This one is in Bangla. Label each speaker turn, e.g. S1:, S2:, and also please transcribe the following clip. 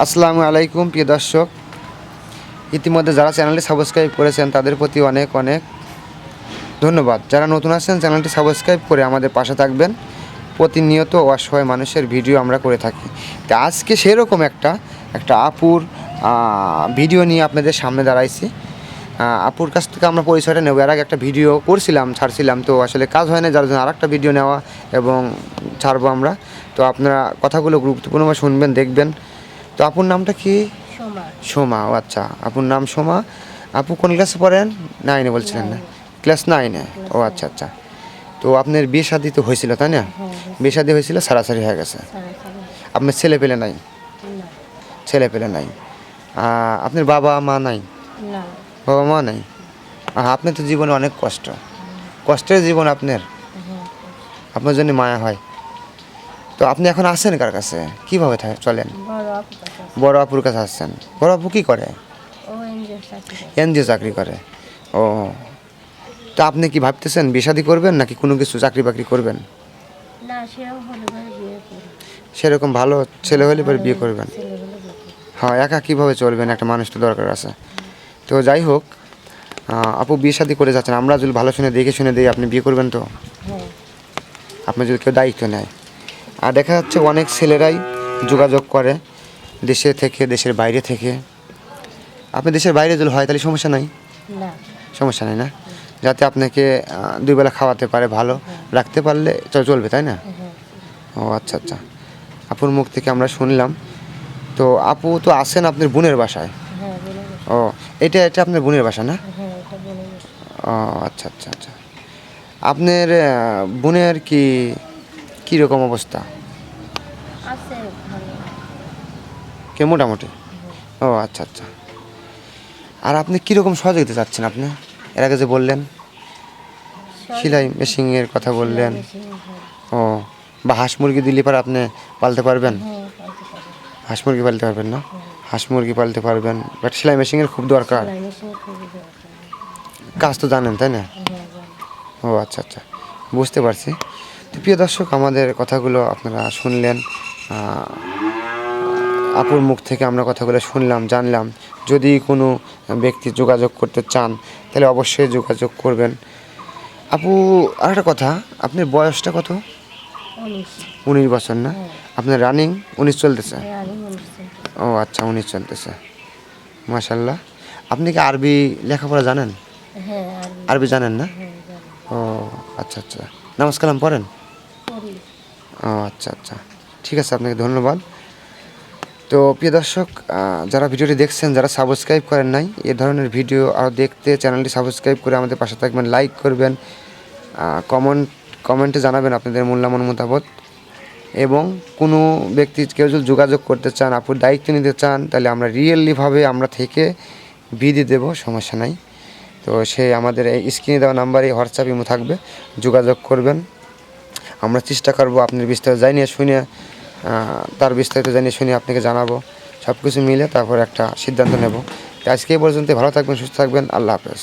S1: আসসালামু আলাইকুম, প্রিয় দর্শক। ইতিমধ্যে যারা চ্যানেলটি সাবস্ক্রাইব করেছেন, তাদের প্রতি অনেক অনেক ধন্যবাদ। যারা নতুন আছেন, চ্যানেলটি সাবস্ক্রাইব করে আমাদের পাশে থাকবেন। প্রতিনিয়ত অসহায় মানুষের ভিডিও আমরা করে থাকি। তা আজকে সেরকম একটা একটা আপুর ভিডিও নিয়ে আপনাদের সামনে দাঁড়াইছি। আপুর কাছ থেকে আমরা পরিচয়টা নেব। এর আগে একটা ভিডিও করছিলাম, ছাড়ছিলাম, তো আসলে কাজ হয় না যার জন্য আরেকটা ভিডিও নেওয়া এবং ছাড়বো আমরা। তো আপনারা কথাগুলো গুরুত্বপূর্ণভাবে শুনবেন, দেখবেন। তো আপুর নামটা কি?
S2: সোমা।
S1: ও আচ্ছা। আপুর নাম সোমা। আপু কোন ক্লাসে পড়েন? নাইনে বলছিলেন না? ক্লাস নাইনে ও আচ্ছা আচ্ছা। তো আপনার বিয়ে শাদি তো হয়েছিল তাই না? বিয়ে শাদি হয়েছিল সারাসারি হয়ে গেছে। আপনার ছেলে পেলে নাই? ছেলে পেলে নাই। আপনার বাবা মা নাই? বাবা মা নাই? আপনার তো জীবনে অনেক কষ্ট। কষ্টের জীবন আপনার।
S2: হ্যাঁ
S1: আপনার জন্য মায়া হয়। তো আপনি এখন আসেন কার কাছে? কীভাবে চলেন?
S2: বড়
S1: আপুর কাছে আসছেন। বড় আপু কী করে?
S2: এনজিও চাকরি করে।
S1: চাকরি করে। ও। তো আপনি কি ভাবতেছেন বিয়ে করবেন নাকি কোনো কিছু চাকরি বাকরি করবেন সেরকম ভালো ছেলে হলে পরে বিয়ে করবেন। হ্যাঁ একা কীভাবে চলবেন? একটা মানুষ তো দরকার আছে। তো যাই হোক আপু বিয়ে শাদি করে যাচ্ছেন। আমরা যদি ভালো শুনে দেখে শুনে দিই আপনি বিয়ে করবেন তো?
S2: হ্যাঁ।
S1: আপনি যদি কেউ দায়িত্ব নেয়। আর দেখা যাচ্ছে অনেক ছেলেরাই যোগাযোগ করে দেশে থেকে দেশের বাইরে থেকে। আপনি দেশের বাইরে যদি হয় তাহলে সমস্যা নাই? সমস্যা নেই না? যাতে আপনাকে আহ, দুই বেলা খাওয়াতে পারে ভালো রাখতে পারলে চলবে তাই না? ও আচ্ছা আচ্ছা। আপুর মুখ থেকে আমরা শুনলাম। তো আপু তো আসেন আপনার বোনের বাসায়?
S2: হ্যাঁ বলে গেছে।
S1: ও এটা এটা আপনার বোনের বাসা না?
S2: হ্যাঁ।
S1: ও আচ্ছা আচ্ছা আচ্ছা। আপনার বোনের কি কী রকম অবস্থা?
S2: আছে ভালো।
S1: কে মোটামুটি? ও আচ্ছা আচ্ছা। আর আপনি কীরকম সহযোগিতা চাচ্ছেন আপনি? এর আগে যে বললেন সেলাই মেশিনের কথা বললেন। ও বা হাঁস মুরগি দিলে পর আপনি পালতে পারবেন?
S2: হ্যাঁ
S1: হাঁস মুরগি পালতে পারবেন না? হাঁস মুরগি পালতে পারবেন বাট সেলাই মেশিনের খুব দরকার। কাজ তো জানেন তাই না?
S2: হ্যাঁ
S1: ও আচ্ছা আচ্ছা। বুঝতে পারছি। প্রিয় দর্শক আমাদের কথাগুলো আপনারা শুনলেন। আপুর মুখ থেকে আমরা কথাগুলো শুনলাম জানলাম। যদি কোনো ব্যক্তি যোগাযোগ করতে চান তাহলে অবশ্যই যোগাযোগ করবেন। আপু আরেকটা কথা আপনার বয়সটা কত?
S2: উনিশ।
S1: বছর না? আপনার রানিং উনিশ চলতেছে?
S2: হ্যাঁ আমি উনিশ চলতে।
S1: ও আচ্ছা উনিশ চলতেছে। মাশাল্লাহ আপনি কি আরবি লেখাপড়া জানেন?
S2: হ্যাঁ
S1: আরবি। জানেন না?
S2: হ্যাঁ
S1: ও আচ্ছা আচ্ছা। নামাজ কালাম পড়েন। আচ্ছা আচ্ছা। ঠিক আছে, আপনাকে ধন্যবাদ। তো প্রিয় দর্শক যারা ভিডিওটি দেখছেন, যারা সাবস্ক্রাইব করেন নাই, এ ধরনের ভিডিও আরও দেখতে চ্যানেলটি সাবস্ক্রাইব করে আমাদের পাশে থাকবেন, লাইক করবেন কমেন্ট কমেন্টে জানাবেন আপনাদের মূল্যমান মতামত। এবং কোনো ব্যক্তি কেউ যদি যোগাযোগ করতে চান, আপুর দায়িত্ব নিতে চান, তাহলে আমরা রিয়েলিভাবে আমরা থেকে বিধি দেব, সমস্যা নাই। তো সেই আমাদের এই স্ক্রিনে দেওয়া নাম্বারে হোয়াটসঅ্যাপ ইমো থাকবে, যোগাযোগ করবেন। আমরা চেষ্টা করব আপনার বিস্তারিত জানিয়ে শুনে তার বিস্তারিত জানিয়ে শুনে আপনাকে জানাব সব কিছু মিলে তারপর একটা সিদ্ধান্ত নেব। আজকে এই পর্যন্ত ভালো থাকবেন, সুস্থ থাকবেন, আল্লাহ হাফেজ।